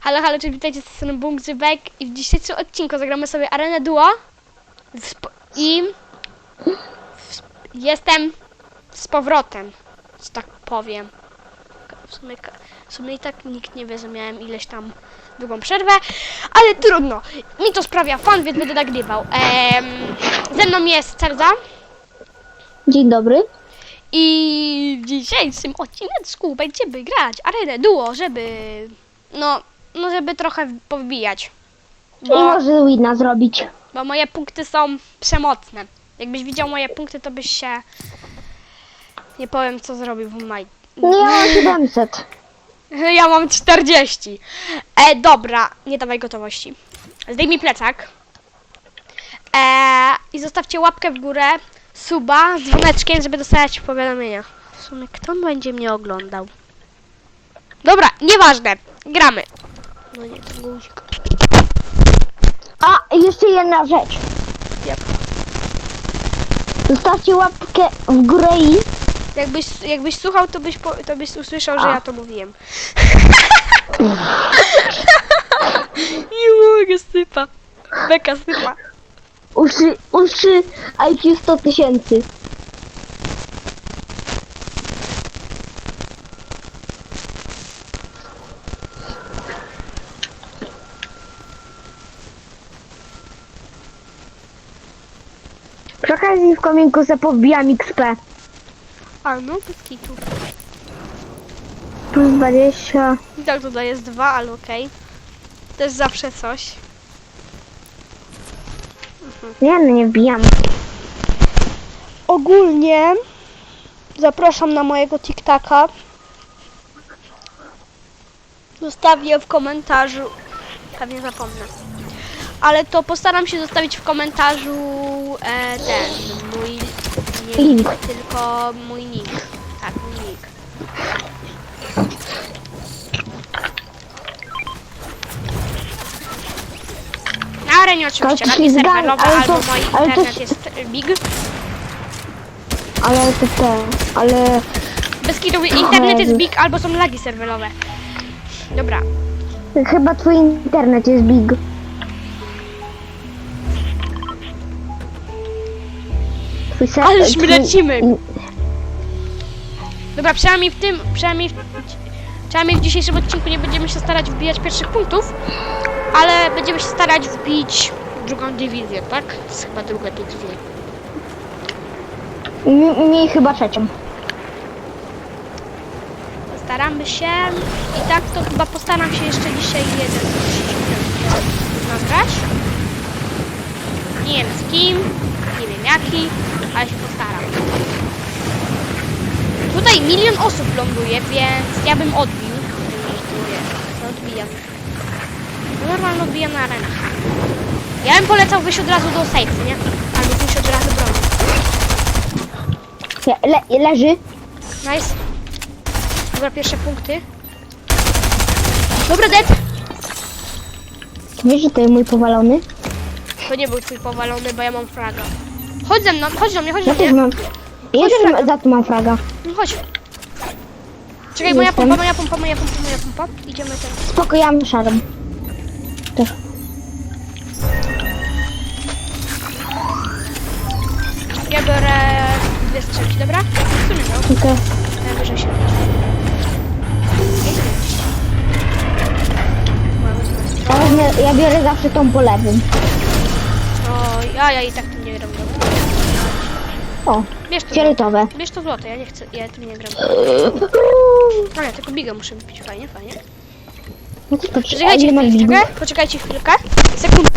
Halo, halo, cześć, witajcie z tej strony Bungzybek i w dzisiejszym odcinku zagramy sobie Arenę Duo i jestem z powrotem, że tak powiem. W sumie, w sumie i tak nikt nie wie, że miałem ileś tam długą przerwę, ale trudno. Mi to sprawia fan, więc będę nagrywał. Em, ze mną jest Cerza Dzień dobry. i w dzisiejszym odcineczku będziemy grać Arenę Duo, żeby, no, no żeby trochę powbijać. I Bo, może wina zrobić. bo moje punkty są przemocne. Jakbyś widział moje punkty, to byś się, nie powiem co zrobił w maj. Nie, ja mam 700. Ja mam 40. E, dobra, nie dawaj gotowości. Zdejmij plecak. E, I zostawcie łapkę w górę, suba z dzwoneczkiem, żeby dostawać powiadomienia. W sumie kto będzie mnie oglądał? Dobra, nieważne. Gramy. No nie, to guzik. A, jeszcze jedna rzecz. Jaka? Zostawcie łapkę w górę i... Jakbyś, jakbyś słuchał, to byś, po, to byś usłyszał, że A. ja to mówiłem. nie mogę, sypa. Beka sypa. Uszy, uszy IQ 100 tysięcy. Przy okazji w kominku se powbijam XP. A no, bez kitu. Plus 20. I tak tutaj jest dwa, ale okej. Też zawsze coś. Nie, no nie wbijam. Ogólnie zapraszam na mojego TikTaka. Zostawię w komentarzu. Pewnie zapomnę. Ale to postaram się zostawić w komentarzu e, ten mój nie Link. tylko mój nick. Tak, mój nick. Na arenie oczywiście, zgadzam, serwerowe ale albo to- mój ale to internet jest big. Ale to te, ale... Bez kitu, internet jest big albo są lagi serwerowe. Dobra, Chyba twój internet jest big. Twój ser- Ależ my twój- lecimy. dobra, przynajmniej w tym, przynajmniej w, przynajmniej w dzisiejszym odcinku nie będziemy się starać wbijać pierwszych punktów, ale będziemy się starać wbić drugą dywizję, tak? To jest chyba druga dywizja. Mi, mi chyba trzecią. Staramy się i tak to chyba postaram się jeszcze dzisiaj jeden nagrać. Nie wiem z kim, nie wiem jaki, ale się postaram. Tutaj milion osób ląduje, więc ja bym odbił. Odbijam. No normalnie odbijam na arenach. Ja bym polecał wyjść od razu do safe, nie? Albo wyjść od razu broni. Nie, Le, leży. Nice. Dobra, pierwsze punkty. Dobra, dead. Wiesz, że to jest mój powalony? To nie był twój powalony, bo ja mam fraga. Chodź ze mną, chodź do mnie, chodź do Ja też mnie. mam. Ja też za to mam fraga. No chodź. Czekaj, moja Jestem. pompa, moja pompa, moja pompa, moja pompa. Idziemy ten. Spoko, ja mam szarą. Też. Ja biorę dwie strzelki, dobra? W sumie no, Okej. najwyżej się. Ja, wezmę- ja biorę zawsze tą po lewym. O, ja, ja i tak tym nie gram. Dobra. O, Bierz to, fioletowe. bierz to złote, ja nie chcę, ja tym nie gram. A ja tylko biga muszę wypić, fajnie, fajnie. No to patrz, a Poczekajcie ile masz chwilkę, poczekajcie chwilkę. Sekundę.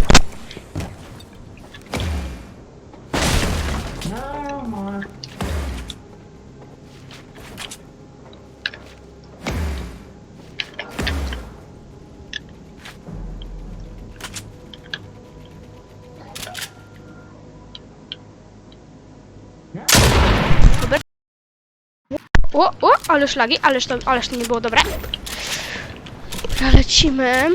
O, o, ale szlagi, ależ to, ależ to nie było dobre. Lecimy.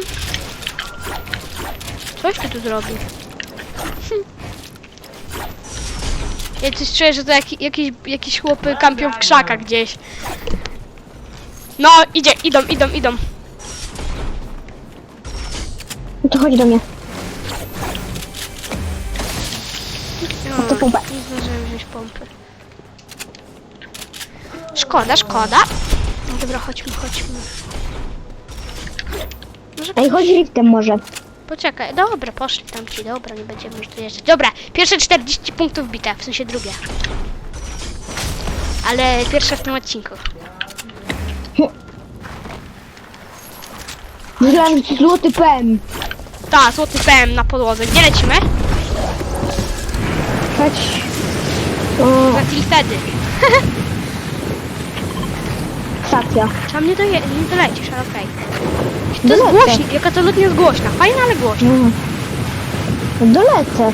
Coś ty tu zrobił. Hm. Ja coś czuję, że to jaki, jakieś, jakieś chłopy kampią w krzakach gdzieś. No, idzie, idą, idą, idą. No to chodź do mnie. No, to pompę. nie zdążyłem wziąć pompy. Szkoda, szkoda. No dobra, chodźmy, chodźmy. Może Ej, chodź liftem może. Poczekaj, dobra, poszli tam ci, dobra, nie będziemy już tu jeżdżać. Dobra, pierwsze 40 punktów bite, w sensie drugie. Ale pierwsze w tym odcinku. Myślałem, że złoty PM. Ta, złoty PM na podłodze. Gdzie lecimy? Chodź. O, Na Tiltedy. Stacja. Tam nie, doje, nie dolecisz, ale okej. To Dolecę. jest głośno, jaka to lotnia jest głośna. Fajna, ale głośna. Mm. Dolecę.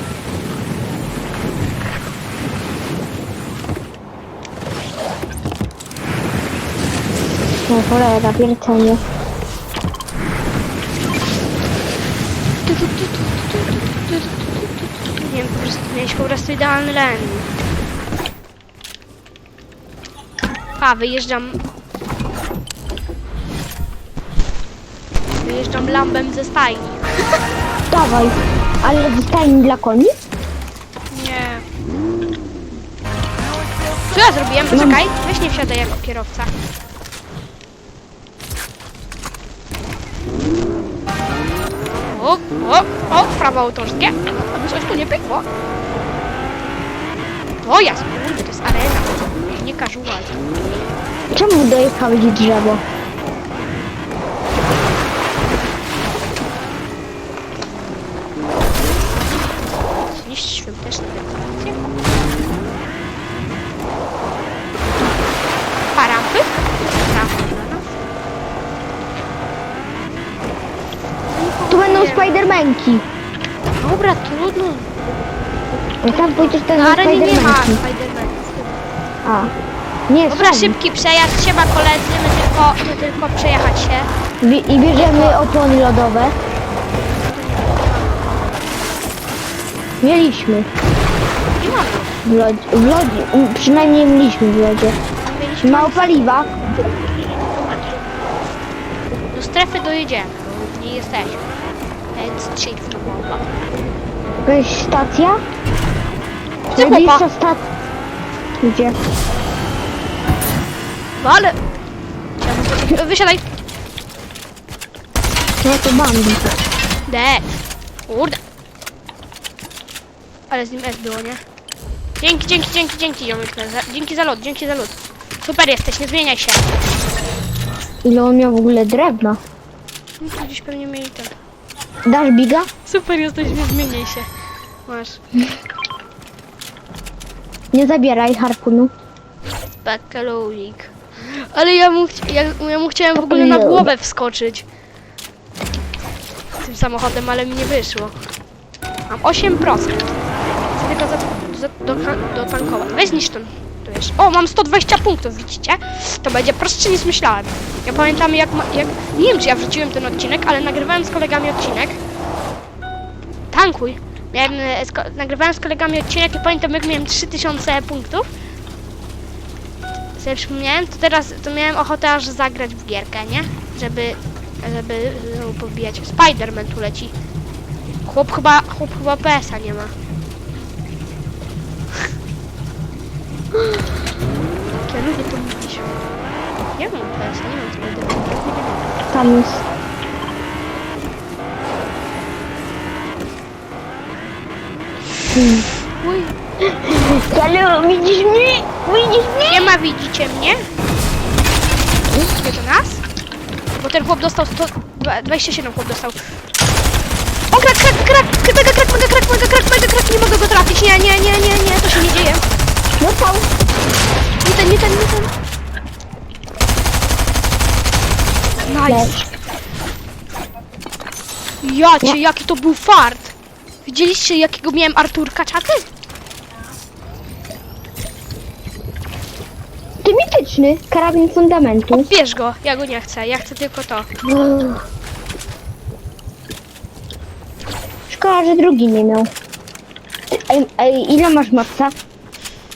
No cholera, wiercenie. Nie wiem, po prostu miałeś po prostu idealny len. A, wyjeżdżam... Wyjeżdżam lambem ze stajni. Dawaj. Ale zostań dla koni? Nie. Co ja zrobiłem? Poczekaj, weź nie wsiadaj jako kierowca. O, o, o, prawo autorskie. Aby coś tu nie pykło. O, jasne, kurde, to jest arena. Nie casual. Czemu dojechałeś drzewo? Dobra, trudno. Jak tam pójdziesz, to Na są arenie nie ma Spidermanki. A. Nie, Dobra, są. szybki przejazd, trzeba koledzy, my tylko, my tylko przejechać się. Wi- I bierzemy opony lodowe. Mieliśmy Nie mamy. w lodzie, w lodzie, m, przynajmniej mieliśmy w lodzie. Mieliśmy Mało paliwa. do strefy dojedziemy, bo nie jesteśmy. Więc strzelć w bomba. Jakaś stacja? Chłopa. Najbliższa stacja. Gdzie? No ale... Chciałbym- Wysiadaj. No to Bambi. Dead. Kurde. Ale z nim S było, nie? Dzięki, dzięki, dzięki, dzięki, ziomek. za- Dzięki za lot, dzięki za lot. Super jesteś, nie zmieniaj się. Ile on miał w ogóle drewna? No to Gdzieś pewnie mieli ten. Dasz biga? Super jesteś, nie zmieniaj się. Masz. Nie zabieraj harpunu. Bakaluzik. Ale ja mu, chci- ja, ja mu chciałem w ogóle na głowę wskoczyć. Tym samochodem, ale mi nie wyszło. Mam 8%. Chcę tylko za, za, do, dotankować. Weź niż ten. Tu jest. O, mam 120 punktów, widzicie? To będzie prostsze niż myślałem. Ja pamiętam jak, ma- jak... Nie wiem, czy ja wrzuciłem ten odcinek, ale nagrywałem z kolegami odcinek. Tankuj. Miałem, e, nagrywałem z kolegami odcinek i pamiętam jak miałem 3000 punktów sobie przypomniałem, to teraz to miałem ochotę aż zagrać w gierkę, nie? Żeby, żeby znowu pobijać. Spiderman tu leci. Chłop chyba, chłop chyba PS-a nie ma. Ja lubię to mówić. Ja mam PS-a, nie mam Spidermana. Tam jest. Ale widzisz mnie? Widzisz mnie? nie ma, widzicie mnie? To nas? Bo ten chłop dostał 100, dwa- 27 chłop dostał. O, krak, krak, krak, mega krak, mega krak, mega krak, mega krak, nie mogę go trafić, nie, nie, nie, nie, nie, to się nie dzieje. Dostał. Nie ten, nie ten, nie ten. Nice. Lecz. Jacie, jaki to był fart. Widzieliście, jakiego miałem Arturka czaty? Ty mityczny. Karabin fundamentu. Bierz go, ja go nie chcę, ja chcę tylko to. Szkoda, że drugi nie miał. Ty, ej, ej, ile masz matca?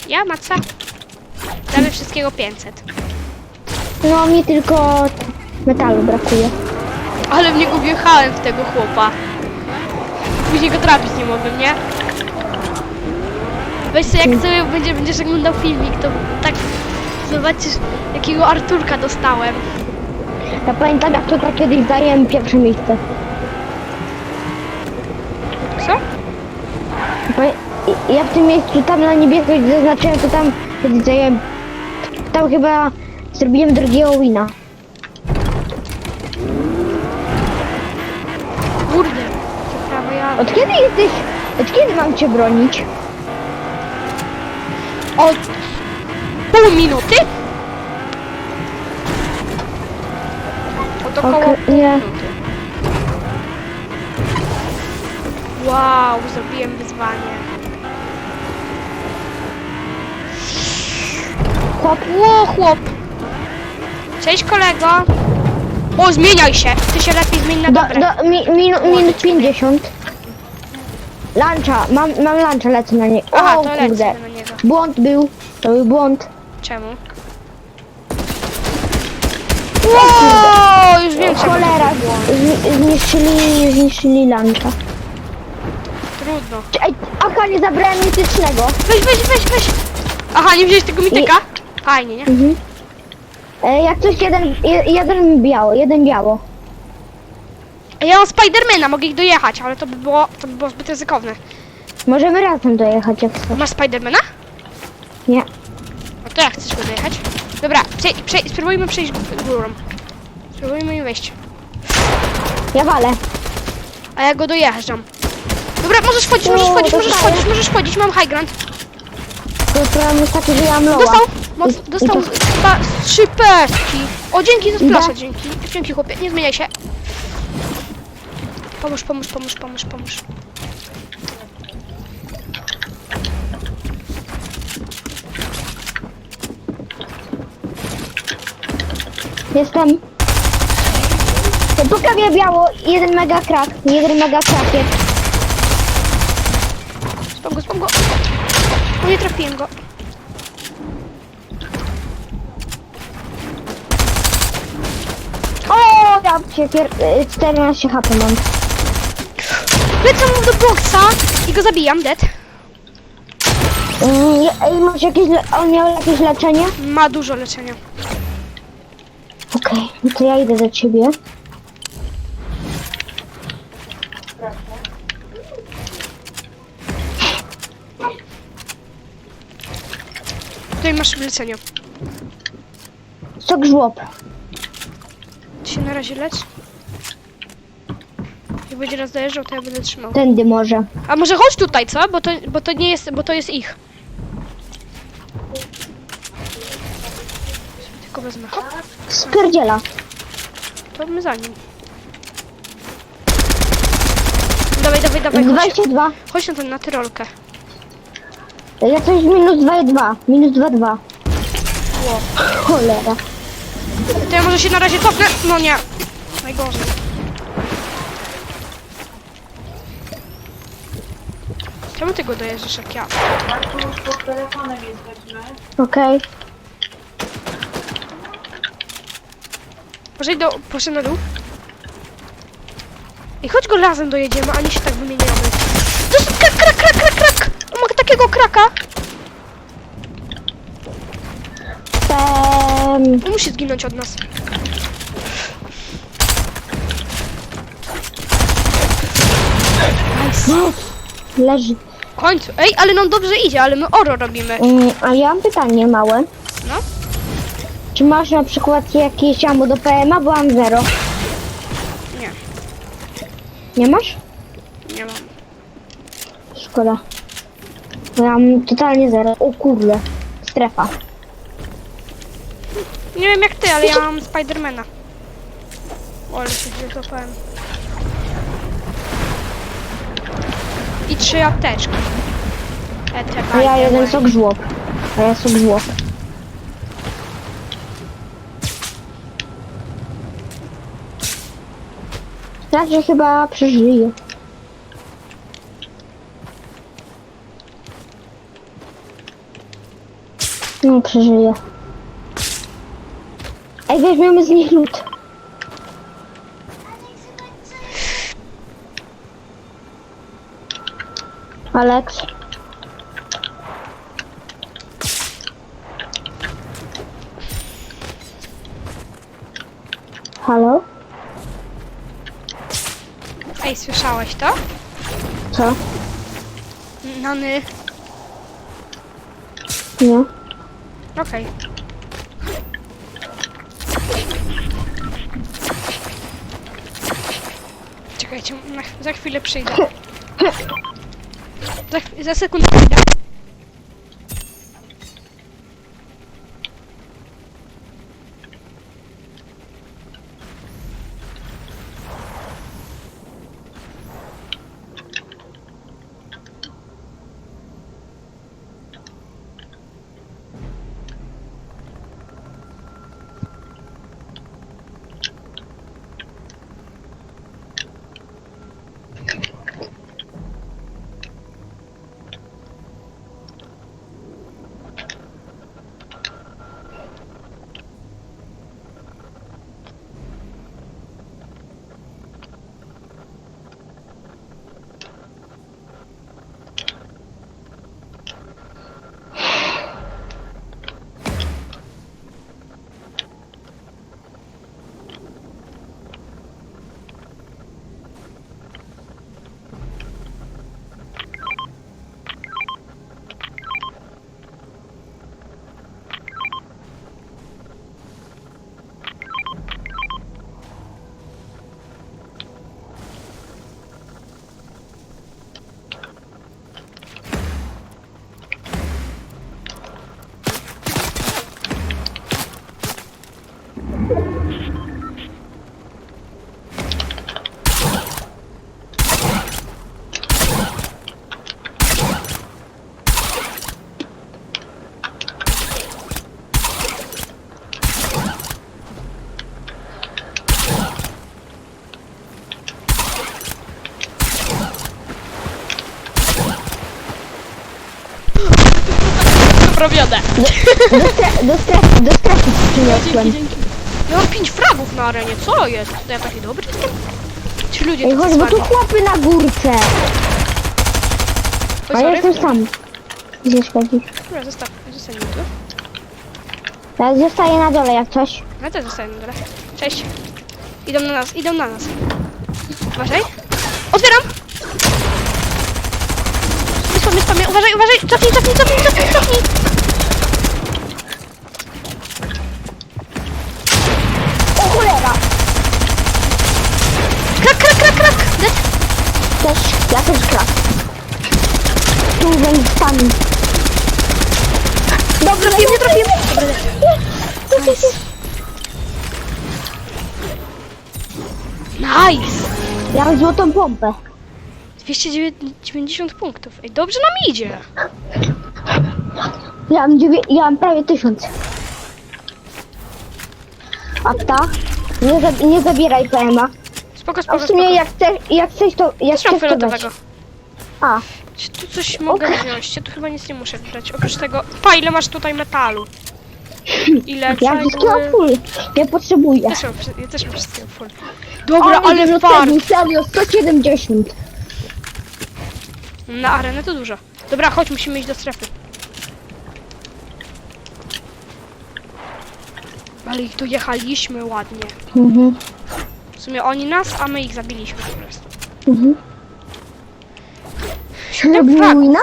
Ja, maca? Damy wszystkiego 500. No, mi tylko metalu brakuje. Ale w niego wjechałem w tego chłopa. Później go trafić nie mogłem, nie? Weź sobie, jak sobie będzie, będziesz oglądał filmik, to tak zobaczysz, jakiego Arturka dostałem. Ja pamiętam jak tutaj kiedyś zajęłem pierwsze miejsce. Co? Ja w tym miejscu tam na niebiesko zaznaczyłem, to tam kiedyś zajęłem... Tam chyba zrobiłem drugiego wina. Kurde. To prawo ja... Od kiedy jesteś... Od kiedy mam cię bronić? Od pół minuty? Od około pół nie. minuty. Wow, zrobiłem wyzwanie. Chłop, Ło, chłop. Cześć kolego. O, zmieniaj się. Ty się lepiej zmień na do, dobre. do, mi, minu, minus 50. Luncha, mam, mam luncha, lecę na nie. Aha, to kurde. lecę na niego. Błąd był, to był błąd. Czemu? Wow, już wiem czemu Cholera, to było. zni- zniszczyli, zniszczyli luncha. Trudno. Ej, aha, nie zabrałem mitycznego. Weź, weź, weź, weź. Aha, nie wziąłeś tego mityka? Fajnie, nie? Mhm. E, jak coś jeden, je, jeden biało, jeden biało. Ja mam Spidermana, mogę ich dojechać, ale to by było, to by było zbyt ryzykowne. Możemy razem dojechać jak chcesz. Masz Spidermana? Nie. No to jak chcesz go dojechać? Dobra, prze, prze, spróbujmy przejść gó- górą. Spróbujmy im wejść. Ja walę. A ja go dojeżdżam. Dobra, możesz wchodzić, możesz O, wchodzić, możesz dostałem. wchodzić, możesz wchodzić, mam high ground. Jest taki, że ja. Dostał, moc, I- i dostał to- chyba trzy peski. O, dzięki za splasza, dzięki. Dzięki chłopie, nie zmieniaj się. Pomóż, pomóż, pomóż, pomóż, pomóż. Jestem. Pokawie biało, jeden mega krak, jeden mega krak jest. Spam go, spam go. O, nie trafiłem go. O, ja pier... y, 14 HP mam. Lecę mu do boksa i go zabijam, dead. Mm, Ej, masz jakieś... Le... On miał jakieś leczenie? Ma dużo leczenia. Okej, no to ja idę do ciebie. Tutaj masz leczenie. Sok żłob. Ty się na razie lecz. Będzie raz dojeżdżał, to ja będę trzymał. Tędy może. A może chodź tutaj, co? Bo to, bo to nie jest, bo to jest ich. Sobie Tylko wezmę. Hop, Spierdziela. to my za nim. Dawaj, dawaj, dawaj, chodź. 22. Chodź na ten, na tyrolkę. Ja coś minus 2,2. Minus 2,2. Ło. Cholera. To ja może się na razie cofnę? No nie. Najgorzej. Czemu ty go dojeżdżasz jak ja? Okej. Może do, proszę na dół. I chodź go razem dojedziemy, a nie się tak wymieniamy. To jest krak, krak, krak, krak, krak! On ma takiego kraka. Ehm, On musi zginąć od nas. leży. W końcu. Ej, ale nam dobrze idzie, ale my oro robimy. Mm, a ja mam pytanie małe. No. Czy masz na przykład jakieś ammo do PMA, bo mam zero. Nie, Nie masz? nie mam. Szkoda. Bo Ja mam totalnie zero. O kurde. Strefa. Nie wiem jak ty, ale ja mam Spidermana. O, ale się źle złapałem. I trzy apteczki. E, te A ja fajne jeden moje. sok żłob. A ja sok żłob. Raczej chyba przeżyję. No, przeżyję. Ej, weźmiemy z nich lód. Alex. Halo? Ej, słyszałeś to? Co? Nany. Nie. Okej. Czekajcie, na, za chwilę przyjdę. Za, chw- Robione. Do, stre- do strefy, do strefy Dzięki, przyniosłem. dzięki. Ja mam 5 fragów na arenie, co jest? To ja taki dobry jestem? Ci ludzie Ej, tacy chodź, bo tu słabi. chłopy na górce. Oj, A ja sorry. jestem sam. Gdzie szkodzisz? Dobra, zostaw, zostań mi tu. Ja zostaję na dole jak coś. Ja też zostaję na dole. Cześć. Idą na nas, idą na nas. Uważaj. Otwieram! Wyspa mnie, uważaj, uważaj! Cofnij, cofnij, cofnij, cofnij, cofnij! Też, ja też krak. Tu wejściami. Dobra, trafiłem, nie trafiłem! Nice. Nice! Ja mam złotą pompę. 290 punktów. Ej, dobrze nam idzie. Ja mam, dziewię- ja mam prawie tysiąc. A ta? Nie, za- nie zabieraj PM-a. Spoko, A spoko, w sumie jak, chcesz, jak chcesz to... Jak Też mam chcesz to weź. fioletowego. A, Czy tu coś mogę wziąć? Ja tu chyba nic nie muszę brać. Oprócz tego... Pa, ile masz tutaj metalu? Ile ja wszystkiego full. Nie potrzebuję. Też mam, wszy- ja też mam wszystkiego full. Dobra, ale dużo fart! cegły, Serio, 170. Na arenę to dużo. Dobra, chodź, musimy iść do strefy. Ale ich dojechaliśmy ładnie. Mhm. W sumie oni nas, a my ich zabiliśmy po prostu. Mhm. Siedem Robimy fragów. wina?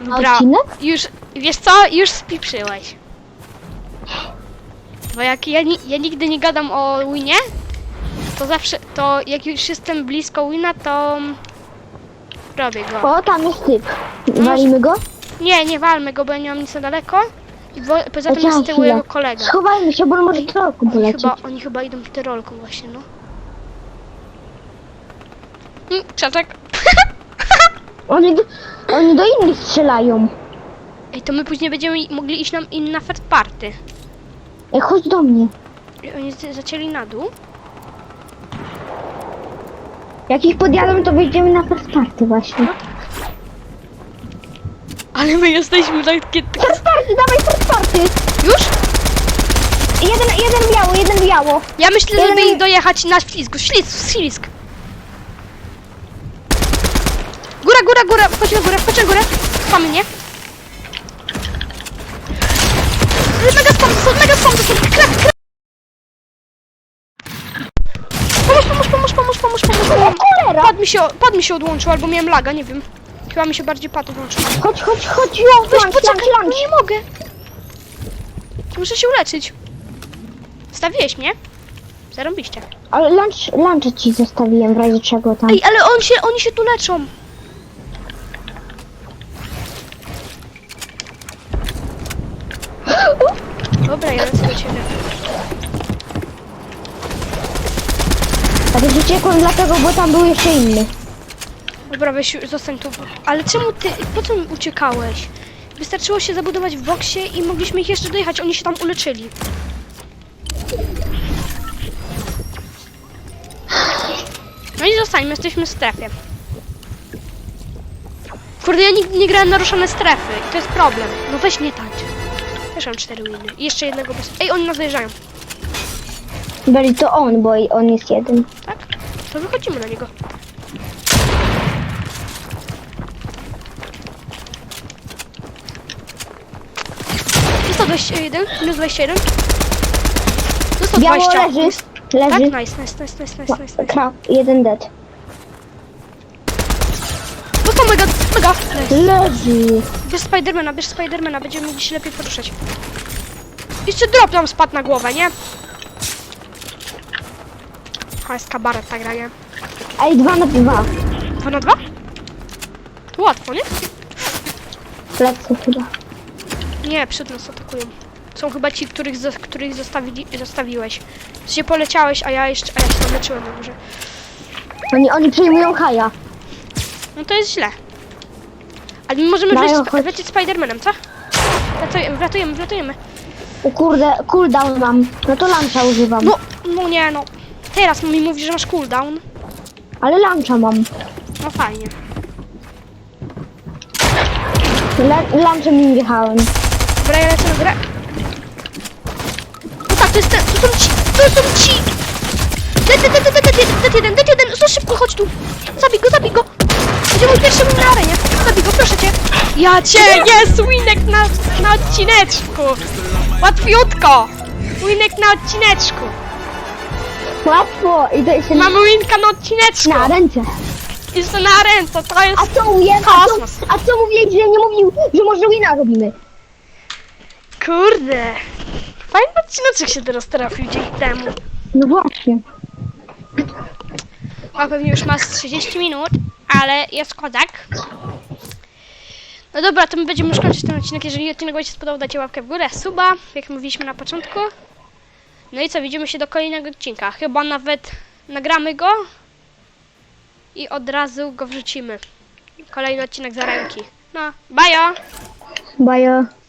Dobra, Odcinek? już, wiesz co, już spiprzyłeś. Bo jak ja, ni- ja nigdy nie gadam o winie, to zawsze, to jak już jestem blisko wina, to robię go. O, tam jest typ. Walimy go? Nie, nie walmy go, bo ja nie mam nic na daleko. I poza tym Poczekaj jest z tyłu chwilę. jego kolega. Schowajmy się, bo on może trochę Oni polecieć. chyba, oni chyba idą tyrolką właśnie, no. Mm. Oni, do- oni do innych strzelają. Ej, to my później będziemy i- mogli iść nam in na third party. Ej, chodź do mnie. I Oni z- zacięli na dół. Jak ich podjadą, to wyjdziemy na first party właśnie. Ale my jesteśmy takie... First party, dawaj party! Już? Jeden, jeden biało, jeden biało. Ja myślę, Jeden- żeby ich dojechać na ślizg. Ślizg, ślizg. Góra, góra, góra, chodź na górę, chodź na górę. Spamy mnie. Mega spam, to są mega spam, to są krep, krep. Pomóż, pomóż, pomóż, pomóż, pomóż, pomóż, pomóż. Cholera! Pad mi się, pad mi się odłączył, albo miałem laga, nie wiem. Chyba mi się bardziej pad odłączył. Chodź, chodź, chodź, jo, Weź, lunch, poczekaj, nie mogę. Muszę się uleczyć. Stawiłeś mnie? Zarąbiście. Ale lunch, lunch ci zostawiłem w razie czego tam. Ej, ale on się, oni się tu leczą. Dobra, ja lecę do ciebie. A też uciekłem dlatego, bo tam był jeszcze inny. Dobra, weź, zostań tu. Ale czemu ty, po co uciekałeś? Wystarczyło się zabudować w boksie i mogliśmy ich jeszcze dojechać, oni się tam uleczyli. No i zostańmy, jesteśmy w strefie. Kurde, ja nigdy nie grałem naruszone strefy i to jest problem. No weź nie tańcz. Też mam cztery winy. I jeszcze jednego bez... Ej, oni nas dojeżdżają, Byli to on, bo i on jest jeden. tak? To wychodzimy na niego. 21, minus 21. Dostał Biało 20. leży. Tak? Leży. Nice, nice, nice, nice, nice, nice, nice. Krab, jeden dead. Dostał mega, mega. Nice. Leży. Bierz Spidermana, bierz Spidermana, będziemy mogli się lepiej poruszać. Jeszcze drop nam spadł na głowę, nie? A jest kabaret ta gra, nie? Ej, dwa na dwa. 2 na 2? To łatwo, nie? Lecę chyba. Nie, przed nas atakują. Są chyba ci, których, których zostawili, zostawiłeś. Ty się poleciałeś, a ja jeszcze, a ja się tam leczyłem na górze. Oni, oni przejmują haja. No to jest źle. Ale my możemy Dają wlecieć, Spidermanem, co? Wlatujemy, wlatujemy, wlatujemy. O kurde, cooldown mam. No to luncha używam. No, no nie no. Teraz mi mówisz, że masz cooldown. Ale luncha mam. No fajnie. Le- lunchem nim wjechałem. Dobra, ja lecę górę. No tak, to jest ten, to są ci, to są ci! Dead, dead, dead, dead, dead, jeden, dead jeden, dead jeden, so szybko, chodź tu! Zabij go, zabij go! Będzie mój pierwszy win na arenie. Zabij go, proszę cię! Ja cię, jest winek na, na odcineczku! Łatwiutko! Winek na odcineczku! Łatwo. I to jeszcze Mamy winka na odcineczku! na ręce. Jeszcze na ręce, to jest... A co mówię? A co, Kosmos. a co mówię, że nie mówił, że może wina robimy? Kurde! Fajny odcineczek się teraz trafił dzięki temu. No właśnie. A pewnie już masz 30 minut, ale jest kozak. No dobra, to my będziemy już kończyć ten odcinek. Jeżeli odcinek Wam się spodobał, dajcie łapkę w górę, suba, jak mówiliśmy na początku. No i co, widzimy się do kolejnego odcinka. Chyba nawet nagramy go i od razu go wrzucimy. Kolejny odcinek za ręki. No, bajo! Bajo.